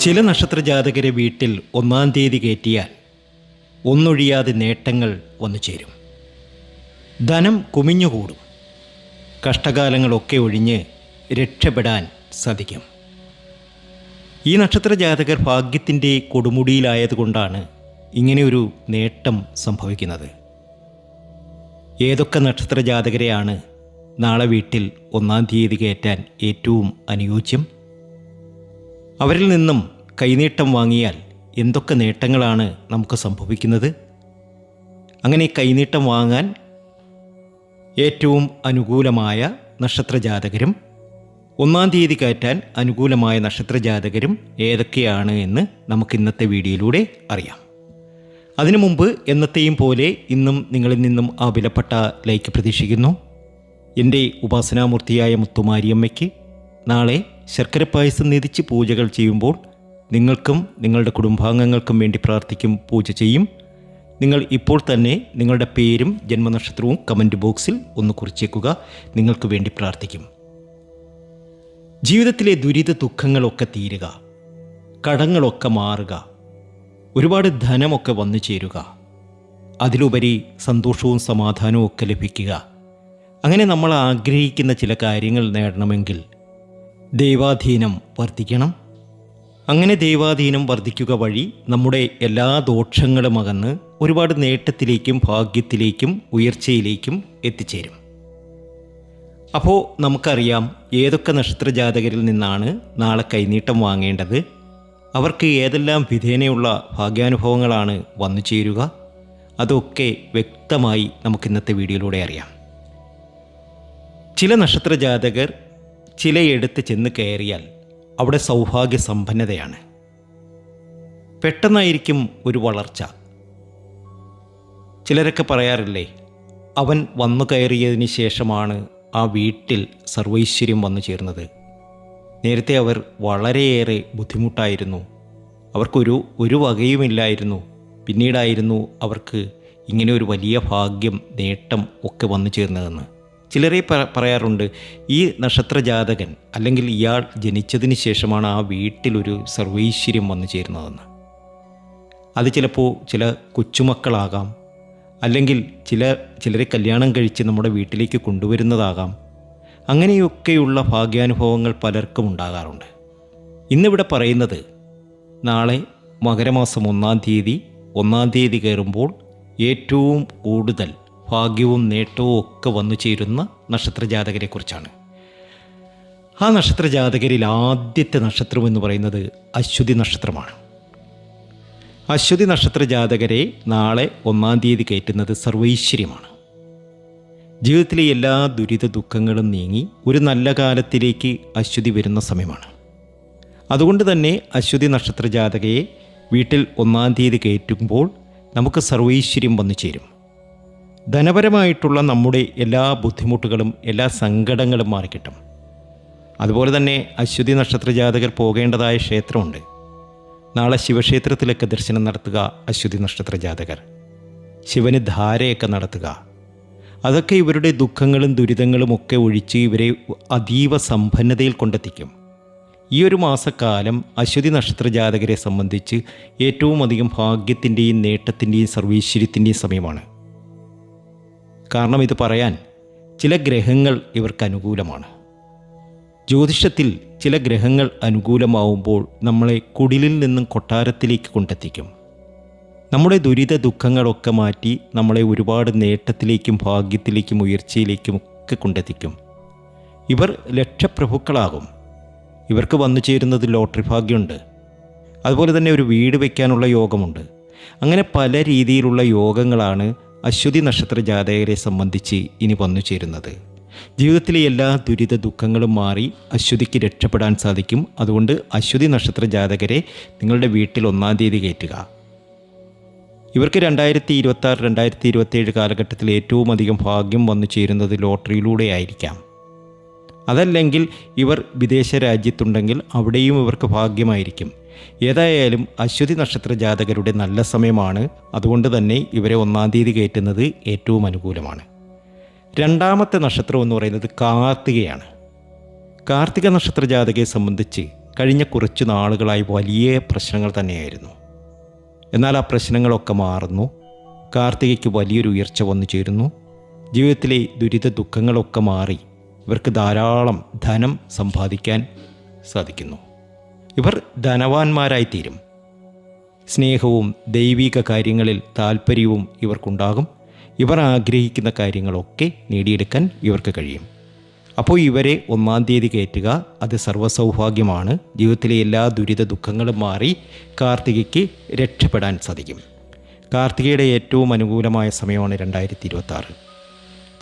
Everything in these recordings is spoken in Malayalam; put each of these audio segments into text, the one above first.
ചില നക്ഷത്ര ജാതകരെ വീട്ടിൽ ഒന്നാം തീയതി കയറ്റിയാൽ ഒന്നൊഴിയാതെ നേട്ടങ്ങൾ വന്നു ചേരും. ധനം കുമിഞ്ഞുകൂടും. കഷ്ടകാലങ്ങളൊക്കെ ഒഴിഞ്ഞ് രക്ഷപ്പെടാൻ സാധിക്കും. ഈ നക്ഷത്ര ജാതകർ ഭാഗ്യത്തിന്റെ കൊടുമുടിയിലായതുകൊണ്ടാണ് ഇങ്ങനെയൊരു നേട്ടം സംഭവിക്കുന്നത്. ഏതൊക്കെ നക്ഷത്ര ജാതകരെയാണ് നാളെ വീട്ടിൽ ഒന്നാം തീയതി കയറ്റാൻ ഏറ്റവും അനുയോജ്യം? അവരിൽ നിന്നും കൈനീട്ടം വാങ്ങിയാൽ എന്തൊക്കെ നേട്ടങ്ങളാണ് നമുക്ക് സംഭവിക്കുന്നത്? അങ്ങനെ കൈനീട്ടം വാങ്ങാൻ ഏറ്റവും അനുകൂലമായ നക്ഷത്രജാതകരും ഒന്നാം തീയതി കയറ്റാൻ അനുകൂലമായ നക്ഷത്രജാതകരും ഏതൊക്കെയാണ് എന്ന് നമുക്ക് ഇന്നത്തെ വീഡിയോയിലൂടെ അറിയാം. അതിനു മുമ്പ് എന്നത്തെയും പോലെ ഇന്നും നിങ്ങളിൽ നിന്നും ആ വിലപ്പെട്ട ലൈക്ക് പ്രതീക്ഷിക്കുന്നു. എന്റെ ഉപാസനാമൂർത്തിയായ മുത്തുമാരിയമ്മയ്ക്ക് നാളെ ശർക്കര പായസം നിധിച്ച് പൂജകൾ ചെയ്യുമ്പോൾ നിങ്ങൾക്കും നിങ്ങളുടെ കുടുംബാംഗങ്ങൾക്കും വേണ്ടി പ്രാർത്ഥിക്കും പൂജ ചെയ്യും. നിങ്ങൾ ഇപ്പോൾ തന്നെ നിങ്ങളുടെ പേരും ജന്മനക്ഷത്രവും കമന്റ് ബോക്സിൽ ഒന്ന് കുറിച്ചേക്കുക. നിങ്ങൾക്ക് വേണ്ടി പ്രാർത്ഥിക്കും. ജീവിതത്തിലെ ദുരിത ദുഃഖങ്ങളൊക്കെ തീരുക. കടങ്ങളൊക്കെ മാറുക. ഒരുപാട് ധനമൊക്കെ വന്നു ചേരുക. അതിലുപരി സന്തോഷവും സമാധാനവും ഒക്കെ ലഭിക്കുക. അങ്ങനെ നമ്മൾ ആഗ്രഹിക്കുന്ന ചില കാര്യങ്ങൾ നേടണമെങ്കിൽ ദൈവാധീനം വർദ്ധിക്കണം. അങ്ങനെ ദൈവാധീനം വർദ്ധിക്കുക വഴി നമ്മുടെ എല്ലാ ദോഷങ്ങളും അകന്ന് ഒരുപാട് നേട്ടത്തിലേക്കും ഭാഗ്യത്തിലേക്കും ഉയർച്ചയിലേക്കും എത്തിച്ചേരും. അപ്പോൾ നമുക്കറിയാം ഏതൊക്കെ നക്ഷത്ര ജാതകരിൽ നിന്നാണ് നാളെ കൈനീട്ടം വാങ്ങേണ്ടത്. അവർക്ക് ഏതെല്ലാം വിധേനയുള്ള ഭാഗ്യാനുഭവങ്ങളാണ് വന്നു ചേരുക. അതൊക്കെ വ്യക്തമായി നമുക്ക് ഇന്നത്തെ വീഡിയോയിലൂടെ അറിയാം. ചില നക്ഷത്ര ജാതകർ ചിലയെടുത്ത് ചെന്ന് കയറിയാൽ അവിടെ സൗഭാഗ്യ സമ്പന്നതയാണ് പെട്ടെന്നായിരിക്കും ഒരു വളർച്ച. ചിലരൊക്കെ പറയാറില്ലേ അവൻ വന്നു കയറിയതിന് ശേഷമാണ് ആ വീട്ടിൽ സർവൈശ്വര്യം വന്നു ചേർന്നത്. നേരത്തെ അവർ വളരെയേറെ ബുദ്ധിമുട്ടായിരുന്നു. അവർക്കൊരു ഒരു വകയുമില്ലായിരുന്നു. പിന്നീടായിരുന്നു അവർക്ക് ഇങ്ങനെ ഒരു വലിയ ഭാഗ്യം നേട്ടം ഒക്കെ വന്നു ചേർന്നതെന്ന്. ചിലരെ പറയാറുണ്ട് ഈ നക്ഷത്ര ജാതകൻ അല്ലെങ്കിൽ ഇയാൾ ജനിച്ചതിന് ശേഷമാണ് ആ വീട്ടിലൊരു സർവൈശ്വര്യം വന്നു ചേരുന്നതെന്ന്. അത് ചിലപ്പോൾ ചില കൊച്ചുമക്കളാകാം അല്ലെങ്കിൽ ചില ചിലരെ കല്യാണം കഴിച്ച് നമ്മുടെ വീട്ടിലേക്ക് കൊണ്ടുവരുന്നതാകാം. അങ്ങനെയൊക്കെയുള്ള ഭാഗ്യാനുഭവങ്ങൾ പലർക്കും ഉണ്ടാകാറുണ്ട്. ഇന്നിവിടെ പറയുന്നത് നാളെ മകരമാസം ഒന്നാം തീയതി ഒന്നാം തീയതി കയറുമ്പോൾ ഏറ്റവും കൂടുതൽ ഭാഗ്യവും നേട്ടവും ഒക്കെ വന്നു ചേരുന്ന നക്ഷത്ര ജാതകരെക്കുറിച്ചാണ് ആ നക്ഷത്രജാതകരിൽ ആദ്യത്തെ നക്ഷത്രം എന്ന് പറയുന്നത് അശ്വതി നക്ഷത്രമാണ്. അശ്വതി നക്ഷത്ര ജാതകരെ നാളെ ഒന്നാം തീയതി കയറ്റുന്നത് സർവൈശ്വര്യമാണ്. ജീവിതത്തിലെ എല്ലാ ദുരിത ദുഃഖങ്ങളും നീങ്ങി ഒരു നല്ല കാലത്തിലേക്ക് അശ്വതി വരുന്ന സമയമാണ്. അതുകൊണ്ട് തന്നെ അശ്വതി നക്ഷത്ര ജാതകയെ വീട്ടിൽ ഒന്നാം തീയതി കയറ്റുമ്പോൾ നമുക്ക് സർവൈശ്വര്യം വന്നു ചേരും. ധനപരമായിട്ടുള്ള നമ്മുടെ എല്ലാ ബുദ്ധിമുട്ടുകളും എല്ലാ സങ്കടങ്ങളും മാറിക്കിട്ടും. അതുപോലെ തന്നെ അശ്വതി നക്ഷത്ര ജാതകർ പോകേണ്ടതായ ക്ഷേത്രമുണ്ട്. നാളെ ശിവക്ഷേത്രത്തിലൊക്കെ ദർശനം നടത്തുക അശ്വതി നക്ഷത്ര ജാതകർ. ശിവന് ധാരയൊക്കെ നടത്തുക. അതൊക്കെ ഇവരുടെ ദുഃഖങ്ങളും ദുരിതങ്ങളും ഒക്കെ ഒഴിച്ച് ഇവരെ അതീവ സമ്പന്നതയിൽ കൊണ്ടെത്തിക്കും. ഈ ഒരു മാസക്കാലം അശ്വതി നക്ഷത്ര ജാതകരെ സംബന്ധിച്ച് ഏറ്റവും അധികം ഭാഗ്യത്തിന്റെയും നേട്ടത്തിന്റെയും സർവീശ്വര്യത്തിന്റെയും സമയമാണ്. കാരണം ഇത് പറയാൻ ചില ഗ്രഹങ്ങൾ ഇവർക്ക് അനുകൂലമാണ്. ജ്യോതിഷത്തിൽ ചില ഗ്രഹങ്ങൾ അനുകൂലമാവുമ്പോൾ നമ്മളെ കുടിലിൽ നിന്നും കൊട്ടാരത്തിലേക്ക് കൊണ്ടെത്തിക്കും. നമ്മുടെ ദുരിത ദുഃഖങ്ങളൊക്കെ മാറ്റി നമ്മളെ ഒരുപാട് നേട്ടത്തിലേക്കും ഭാഗ്യത്തിലേക്കും ഉയർച്ചയിലേക്കും ഒക്കെ കൊണ്ടെത്തിക്കും. ഇവർ ലക്ഷപ്രഭുക്കളാകും. ഇവർക്ക് വന്നു ചേരുന്നത് ലോട്ടറി ഭാഗ്യമുണ്ട്. അതുപോലെ തന്നെ ഒരു വീട് വയ്ക്കാനുള്ള യോഗമുണ്ട്. അങ്ങനെ പല രീതിയിലുള്ള യോഗങ്ങളാണ് അശ്വതി നക്ഷത്ര ജാതകരെ സംബന്ധിച്ച് ഇനി വന്നു ചേരുന്നത്. ജീവിതത്തിലെ എല്ലാ ദുരിത ദുഃഖങ്ങളും മാറി അശ്വതിക്ക് രക്ഷപ്പെടാൻ സാധിക്കും. അതുകൊണ്ട് അശ്വതി നക്ഷത്ര ജാതകരെ നിങ്ങളുടെ വീട്ടിൽ ഒന്നാം തീയതി കയറ്റുക. ഇവർക്ക് രണ്ടായിരത്തി ഇരുപത്തി ആറ് രണ്ടായിരത്തി ഇരുപത്തേഴ് കാലഘട്ടത്തിൽ ഏറ്റവും അധികം ഭാഗ്യം വന്നു ചേരുന്നത് ലോട്ടറിയിലൂടെ ആയിരിക്കാം. അതല്ലെങ്കിൽ ഇവർ വിദേശ രാജ്യത്തുണ്ടെങ്കിൽ അവിടെയും ഇവർക്ക് ഭാഗ്യമായിരിക്കും. ഏതായാലും അശ്വതി നക്ഷത്ര ജാതകരുടെ നല്ല സമയമാണ്. അതുകൊണ്ട് തന്നെ ഇവരെ ഒന്നാം തീയതി കയറ്റുന്നത് ഏറ്റവും അനുകൂലമാണ്. രണ്ടാമത്തെ നക്ഷത്രം എന്ന് പറയുന്നത് കാർത്തികയാണ്. കാർത്തിക നക്ഷത്ര ജാതകയെ സംബന്ധിച്ച് കഴിഞ്ഞ കുറച്ച് നാളുകളായി വലിയ പ്രശ്നങ്ങൾ തന്നെയായിരുന്നു. എന്നാൽ ആ പ്രശ്നങ്ങളൊക്കെ മാറുന്നു. കാർത്തികയ്ക്ക് വലിയൊരു ഉയർച്ച വന്നു ചേരുന്നു. ജീവിതത്തിലെ ദുരിത ദുഃഖങ്ങളൊക്കെ മാറി ഇവർക്ക് ധാരാളം ധനം സമ്പാദിക്കാൻ സാധിക്കുന്നു. ഇവർ ധനവാന്മാരായിത്തീരും. സ്നേഹവും ദൈവിക കാര്യങ്ങളിൽ താല്പര്യവും ഇവർക്കുണ്ടാകും. ഇവർ ആഗ്രഹിക്കുന്ന കാര്യങ്ങളൊക്കെ നേടിയെടുക്കാൻ ഇവർക്ക് കഴിയും. അപ്പോൾ ഇവരെ ഒന്നാം തീയതി കയറ്റുക അത് സർവസൗഭാഗ്യമാണ്. ജീവിതത്തിലെ എല്ലാ ദുരിത ദുഃഖങ്ങളും മാറി കാർത്തികയ്ക്ക് രക്ഷപ്പെടാൻ സാധിക്കും. കാർത്തികയുടെ ഏറ്റവും അനുകൂലമായ സമയമാണ് രണ്ടായിരത്തി ഇരുപത്താറ്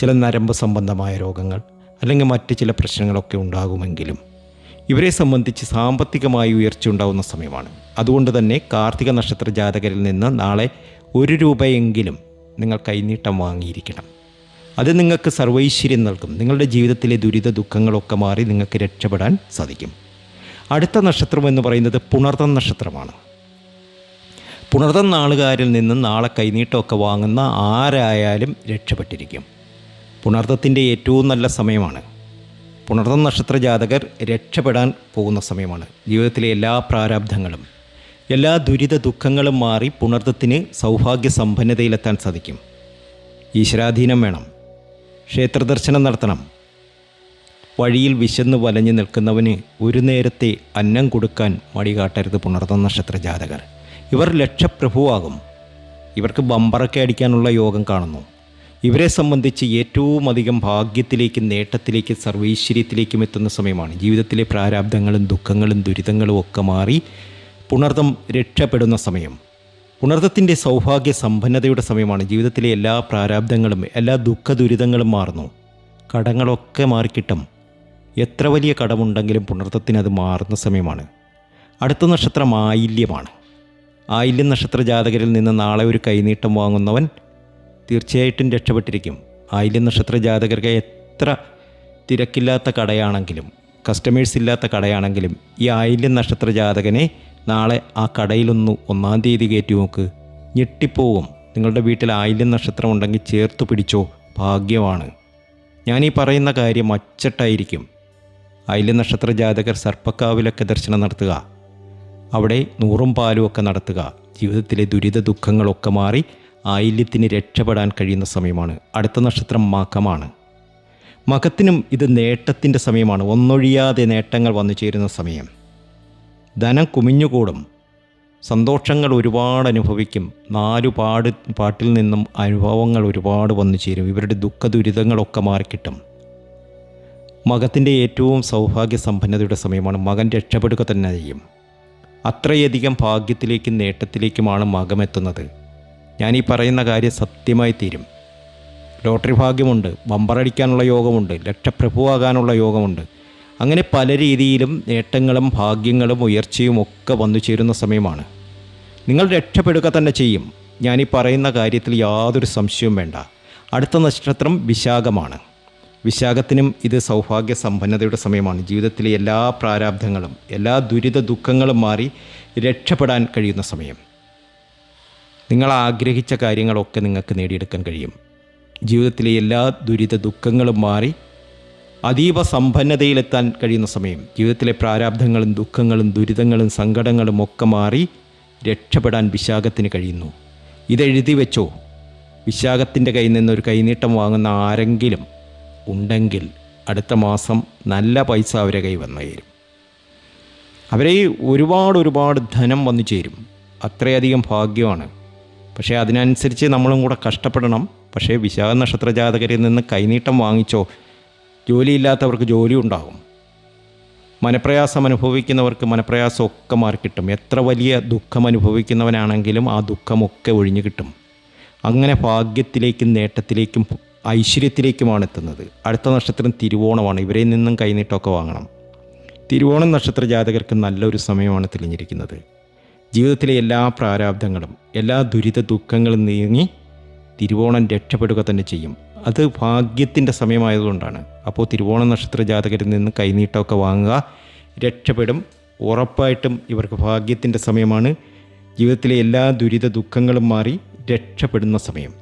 ചില നരമ്പ് സംബന്ധമായ രോഗങ്ങൾ അല്ലെങ്കിൽ മറ്റ് ചില പ്രശ്നങ്ങളൊക്കെ ഉണ്ടാകുമെങ്കിലും ഇവരെ സംബന്ധിച്ച് സാമ്പത്തികമായി ഉയർച്ച ഉണ്ടാകുന്ന സമയമാണ്. അതുകൊണ്ട് തന്നെ കാർത്തിക നക്ഷത്ര ജാതകരിൽ നിന്ന് നാളെ ഒരു രൂപയെങ്കിലും നിങ്ങൾ കൈനീട്ടം വാങ്ങിയിരിക്കണം. അത് നിങ്ങൾക്ക് സർവൈശ്വര്യം നൽകും. നിങ്ങളുടെ ജീവിതത്തിലെ ദുരിത ദുഃഖങ്ങളൊക്കെ മാറി നിങ്ങൾക്ക് രക്ഷപ്പെടാൻ സാധിക്കും. അടുത്ത നക്ഷത്രം എന്ന് പറയുന്നത് പുണർതം നക്ഷത്രമാണ്. പുണർതം നാളുകാരിൽ നിന്ന് നാളെ കൈനീട്ടമൊക്കെ വാങ്ങുന്ന ആരായാലും രക്ഷപ്പെട്ടിരിക്കും. പുണർത്തത്തിന്റെ ഏറ്റവും നല്ല സമയമാണ്. പുണർത്തം നക്ഷത്ര ജാതകർ രക്ഷപ്പെടാൻ പോകുന്ന സമയമാണ്. ജീവിതത്തിലെ എല്ലാ പ്രാരാബ്ധങ്ങളും എല്ലാ ദുരിത ദുഃഖങ്ങളും മാറി പുണർത്തത്തിന് സൗഭാഗ്യ സമ്പന്നതയിലെത്താൻ സാധിക്കും. ഈശ്വരാധീനം വേണം. ക്ഷേത്രദർശനം നടത്തണം. വഴിയിൽ വിശന്ന് വലഞ്ഞു നിൽക്കുന്നവന് ഒരു നേരത്തെ അന്നം കൊടുക്കാൻ മടി കാട്ടരുത് പുണർത്തം നക്ഷത്ര ജാതകർ ഇവർ ലക്ഷപ്രഭുവാകും. ഇവർക്ക് ബമ്പറൊക്കെ അടിക്കാനുള്ള യോഗം കാണുന്നു. ഇവരെ സംബന്ധിച്ച് ഏറ്റവും അധികം ഭാഗ്യത്തിലേക്കും നേട്ടത്തിലേക്കും സർവൈശ്വര്യത്തിലേക്കും എത്തുന്ന സമയമാണ്. ജീവിതത്തിലെ പ്രാരാബ്ദങ്ങളും ദുഃഖങ്ങളും ദുരിതങ്ങളും ഒക്കെ മാറി പുണർതം രക്ഷപ്പെടുന്ന സമയം. പുണർത്തത്തിന്റെ സൗഭാഗ്യ സമ്പന്നതയുടെ സമയമാണ്. ജീവിതത്തിലെ എല്ലാ പ്രാരാബ്ദങ്ങളും എല്ലാ ദുഃഖ ദുരിതങ്ങളും മാറുന്നു. കടങ്ങളൊക്കെ മാറിക്കിട്ടും. എത്ര വലിയ കടമുണ്ടെങ്കിലും പുണർത്തത്തിന് അത് മാറുന്ന സമയമാണ്. അടുത്ത നക്ഷത്രം ആയില്യമാണ്. ആയില്യം നക്ഷത്ര ജാതകരിൽ നിന്ന് നാളെ ഒരു കൈനീട്ടം വാങ്ങുന്നവൻ തീർച്ചയായിട്ടും രക്ഷപ്പെട്ടിരിക്കും. ആയില്യം നക്ഷത്ര ജാതകർക്ക് എത്ര തിരക്കില്ലാത്ത കടയാണെങ്കിലും കസ്റ്റമേഴ്സ് ഇല്ലാത്ത കടയാണെങ്കിലും ഈ ആയില്യം നക്ഷത്ര ജാതകനെ നാളെ ആ കടയിലൊന്ന് ഒന്നാം തീയതി കയറ്റി നോക്ക്. ഞെട്ടിപ്പോവും. നിങ്ങളുടെ വീട്ടിൽ ആയില്യം നക്ഷത്രം ഉണ്ടെങ്കിൽ ചേർത്ത് പിടിച്ചോ. ഭാഗ്യമാണ്. ഞാനീ പറയുന്ന കാര്യം അച്ചട്ടായിരിക്കും. ആയില്യം നക്ഷത്ര ജാതകർ സർപ്പക്കാവിലൊക്കെ ദർശനം നടത്തുക. അവിടെ നൂറും പാലും ഒക്കെ നടത്തുക. ജീവിതത്തിലെ ദുരിത ദുഃഖങ്ങളൊക്കെ മാറി ആയില്യത്തിന് രക്ഷപ്പെടാൻ കഴിയുന്ന സമയമാണ്. അടുത്ത നക്ഷത്രം മകമാണ്. മകത്തിനും ഇത് നേട്ടത്തിന്റെ സമയമാണ്. ഒന്നൊഴിയാതെ നേട്ടങ്ങൾ വന്നു ചേരുന്ന സമയം. ധനം കുമിഞ്ഞുകൂടും. സന്തോഷങ്ങൾ ഒരുപാട് അനുഭവിക്കും. നാലു പാട് പാട്ടിൽ നിന്നും അനുഭവങ്ങൾ ഒരുപാട് വന്നു ചേരും. ഇവരുടെ ദുഃഖ ദുരിതങ്ങളൊക്കെ മാറിക്കിട്ടും. മകത്തിന്റെ ഏറ്റവും സൗഭാഗ്യ സമ്പന്നതയുടെ സമയമാണ്. മകൻ രക്ഷപ്പെടുക തന്നെ ചെയ്യും. അത്രയധികം ഭാഗ്യത്തിലേക്കും നേട്ടത്തിലേക്കുമാണ് മകമെത്തുന്നത്. ഞാൻ ഈ പറയുന്ന കാര്യം സത്യമായി തീരും. ലോട്ടറി ഭാഗ്യമുണ്ട് ബമ്പറടിക്കാനുള്ള യോഗമുണ്ട് ലക്ഷപ്രഭുവാകാനുള്ള യോഗമുണ്ട്. അങ്ങനെ പല രീതിയിലും നേട്ടങ്ങളും ഭാഗ്യങ്ങളും ഉയർച്ചയും ഒക്കെ വന്നു ചേരുന്ന സമയമാണ്. നിങ്ങൾ രക്ഷപ്പെടുക തന്നെ ചെയ്യും. ഞാൻ ഈ പറയുന്ന കാര്യത്തിൽ യാതൊരു സംശയവും വേണ്ട. അടുത്ത നക്ഷത്രം വിശാഖമാണ്. വിശാഖത്തിനും ഇത് സൗഭാഗ്യ സമ്പന്നതയുടെ സമയമാണ്. ജീവിതത്തിലെ എല്ലാ പ്രാരാബ്ധങ്ങളും എല്ലാ ദുരിത ദുഃഖങ്ങളും മാറി രക്ഷപ്പെടാൻ കഴിയുന്ന സമയം. നിങ്ങൾ ആഗ്രഹിച്ച കാര്യങ്ങളൊക്കെ നിങ്ങൾക്ക് നേടിയെടുക്കാൻ കഴിയും. ജീവിതത്തിലെ എല്ലാ ദുരിത ദുഃഖങ്ങളും മാറി അതീവ സമ്പന്നതയിലെത്താൻ കഴിയുന്ന സമയം ജീവിതത്തിലെ പ്രാരാബ്ധങ്ങളും ദുഃഖങ്ങളും ദുരിതങ്ങളും സങ്കടങ്ങളും ഒക്കെ മാറി രക്ഷപ്പെടാൻ വിശാഖത്തിന് കഴിയുന്നു. ഇതെഴുതി വെച്ചോ? വിശാഖത്തിന്റെ കയ്യിൽ നിന്നൊരു കൈനീട്ടം വാങ്ങുന്ന ആരെങ്കിലും ഉണ്ടെങ്കിൽ അടുത്ത മാസം നല്ല പൈസ അവരെ കൈ വന്നു ചേരും. അവരെ ഒരുപാട് ഒരുപാട് ധനം വന്നു ചേരും. അത്രയധികം ഭാഗ്യമാണ്. പക്ഷേ അതിനനുസരിച്ച് നമ്മളും കൂടെ കഷ്ടപ്പെടണം. പക്ഷേ വിശാഖ നക്ഷത്ര ജാതകരിൽ നിന്ന് കൈനീട്ടം വാങ്ങിച്ചോ ജോലിയില്ലാത്തവർക്ക് ജോലി ഉണ്ടാകും. മനപ്രയാസം അനുഭവിക്കുന്നവർക്ക് മനപ്രയാസമൊക്കെ മാറിക്കിട്ടും എത്ര വലിയ ദുഃഖം അനുഭവിക്കുന്നവനാണെങ്കിലും ആ ദുഃഖമൊക്കെ ഒഴിഞ്ഞു കിട്ടും. അങ്ങനെ ഭാഗ്യത്തിലേക്കും നേട്ടത്തിലേക്കും ഐശ്വര്യത്തിലേക്കുമാണ് എത്തുന്നത്. അടുത്ത നക്ഷത്രം തിരുവോണമാണ്. ഇവരിൽ നിന്നും കൈനീട്ടമൊക്കെ വാങ്ങണം. തിരുവോണം നക്ഷത്ര ജാതകർക്ക് നല്ലൊരു സമയമാണ് തെളിഞ്ഞിരിക്കുന്നത്. ജീവിതത്തിലെ എല്ലാ പ്രാരാബ്ധങ്ങളും എല്ലാ ദുരിത ദുഃഖങ്ങളും നീങ്ങി തിരുവോണം രക്ഷപ്പെടുക തന്നെ ചെയ്യും. അത് ഭാഗ്യത്തിന്റെ സമയമായതുകൊണ്ടാണ്. അപ്പോൾ തിരുവോണ നക്ഷത്ര ജാതകരിൽ നിന്ന് കൈനീട്ടമൊക്കെ വാങ്ങുക രക്ഷപ്പെടും ഉറപ്പായിട്ടും ഇവർക്ക് ഭാഗ്യത്തിന്റെ സമയമാണ്. ജീവിതത്തിലെ എല്ലാ ദുരിത ദുഃഖങ്ങളും മാറി രക്ഷപ്പെടുന്ന സമയം.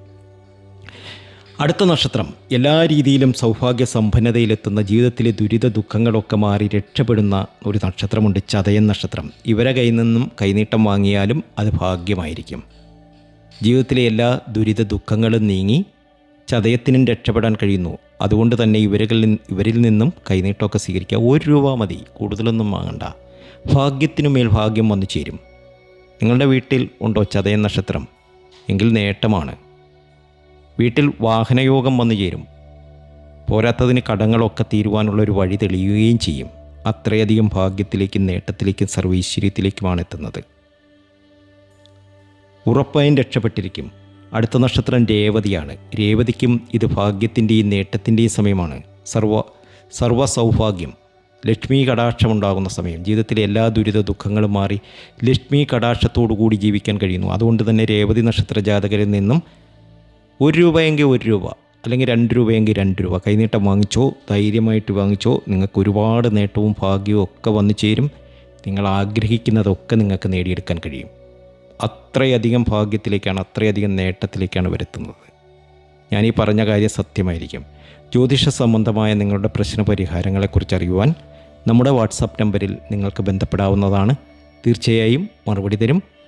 അടുത്ത നക്ഷത്രം. എല്ലാ രീതിയിലും സൗഭാഗ്യ സമ്പന്നതയിലെത്തുന്ന ജീവിതത്തിലെ ദുരിത ദുഃഖങ്ങളൊക്കെ മാറി രക്ഷപ്പെടുന്ന ഒരു നക്ഷത്രമുണ്ട് ചതയൻ നക്ഷത്രം. ഇവരെ കയ്യിൽ നിന്നും കൈനീട്ടം വാങ്ങിയാലും അത് ഭാഗ്യമായിരിക്കും. ജീവിതത്തിലെ എല്ലാ ദുരിത ദുഃഖങ്ങളും നീങ്ങി ചതയത്തിനും രക്ഷപ്പെടാൻ കഴിയുന്നു. അതുകൊണ്ട് തന്നെ നിന്ന് ഇവരിൽ നിന്നും കൈനീട്ടമൊക്കെ സ്വീകരിക്കുക ഒരു രൂപ മതി. കൂടുതലൊന്നും വാങ്ങണ്ട. ഭാഗ്യത്തിനു മേൽ ഭാഗ്യം വന്നു ചേരും. നിങ്ങളുടെ വീട്ടിൽ ഉണ്ടോ ചതയൻ നക്ഷത്രം? എങ്കിൽ നേട്ടമാണ്. വീട്ടിൽ വാഹനയോഗം വന്നു ചേരും. പോരാത്തതിന് കടങ്ങളൊക്കെ തീരുവാനുള്ള ഒരു വഴി തെളിയുകയും ചെയ്യും. അത്രയധികം ഭാഗ്യത്തിലേക്കും നേട്ടത്തിലേക്കും സർവൈശ്വര്യത്തിലേക്കുമാണ് എത്തുന്നത്. ഉറപ്പായും രക്ഷപ്പെട്ടിരിക്കും. അടുത്ത നക്ഷത്രം രേവതിയാണ്. രേവതിക്കും ഇത് ഭാഗ്യത്തിന്റെയും നേട്ടത്തിന്റെയും സമയമാണ്. സർവ സർവ സൗഭാഗ്യം ലക്ഷ്മി കടാക്ഷമുണ്ടാകുന്ന സമയം. ജീവിതത്തിലെ എല്ലാ ദുരിത ദുഃഖങ്ങളും മാറി ലക്ഷ്മി കടാക്ഷത്തോടു കൂടി ജീവിക്കാൻ കഴിയുന്നു. അതുകൊണ്ട് തന്നെ രേവതി നക്ഷത്ര ജാതകരിൽ നിന്നും ഒരു രൂപയെങ്കിൽ ഒരു രൂപ അല്ലെങ്കിൽ രണ്ട് രൂപയെങ്കിൽ രണ്ട് രൂപ. കൈനീട്ടം വാങ്ങിച്ചോ ധൈര്യമായിട്ട് വാങ്ങിച്ചോ നിങ്ങൾക്ക് ഒരുപാട് നേട്ടവും ഭാഗ്യവും ഒക്കെ വന്നു ചേരും. നിങ്ങൾ ആഗ്രഹിക്കുന്നതൊക്കെ നിങ്ങൾക്ക് നേടിയെടുക്കാൻ കഴിയും. അത്രയധികം ഭാഗ്യത്തിലേക്കാണ് അത്രയധികം നേട്ടത്തിലേക്കാണ് വരുത്തുന്നത്. ഞാൻ ഈ പറഞ്ഞ കാര്യം സത്യമായിരിക്കും. ജ്യോതിഷ സംബന്ധമായ നിങ്ങളുടെ പ്രശ്ന പരിഹാരങ്ങളെക്കുറിച്ച് അറിയുവാൻ നമ്മുടെ വാട്സാപ്പ് നമ്പറിൽ നിങ്ങൾക്ക് ബന്ധപ്പെടാവുന്നതാണ്. തീർച്ചയായും മറുപടി തരും.